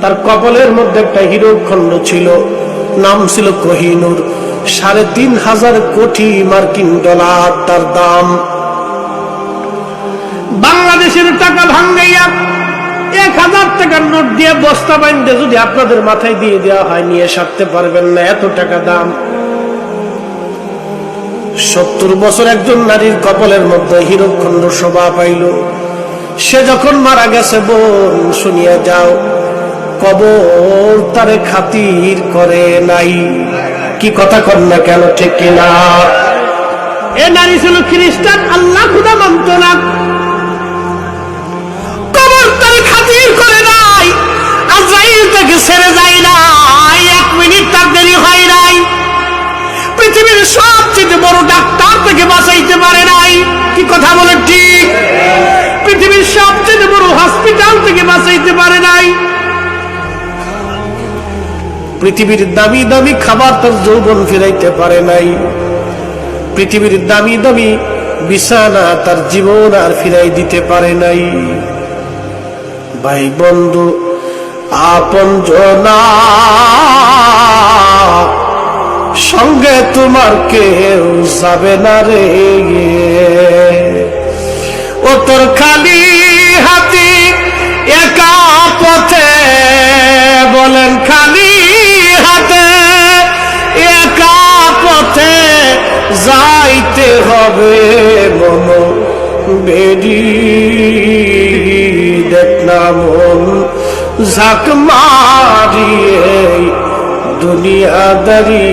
তার কপালের মধ্যে একটা হিরো খণ্ড ছিল, নাম ছিল কোহিনুর। সাড়ে তিন হাজার কোটি মার্কিন ডলার তার দাম। বাংলাদেশের টাকা ভাঙ্গাইয়া এক হাজার টাকার নোট দিয়ে বস্তা বাইন্দে যদি আপনাদের মাথায় দিয়ে দেওয়া হয়, নিয়ে সারতে পারবেন না এত টাকা দাম। সত্তর বছর একজন নারীর কপালের মধ্যে হিরোখণ্ড শোভা পাইল। সে যখন মারা গেছে, বোন, শুনিয়া যাও, কবর তারে খাতির করে নাই। কি কথা কর না কেন, ঠিক কিনা এ নারী ছিল খ্রিস্টান, আল্লাহ খুদা মানত না। কবর তারে খাতির করে নাই। আজরাইল তাকে ছেড়ে যায় নাই। এক মিনিট তার দেরি হয় নাই। পৃথিবীর সবচেয়ে বড় ডাক্তার থেকে বাঁচাইতে পারে নাই। কি কথা বলে ঠিক পৃথিবীর দামি দামি খাবার তার যৌবন ফিরাইতে পারে নাই। পৃথিবীর দামি দামি বিছানা তার জীবন আর ফিরাই দিতে পারে নাই। ভাই বন্ধু, আপন জনা, সঙ্গে তোমার কেউ যাবে না রে ও তোর খালি হাতি একা পথে বলেন খালি যাইতে হবে মন না মন ঝাঁক মারিয়ে দুনিয়াদারি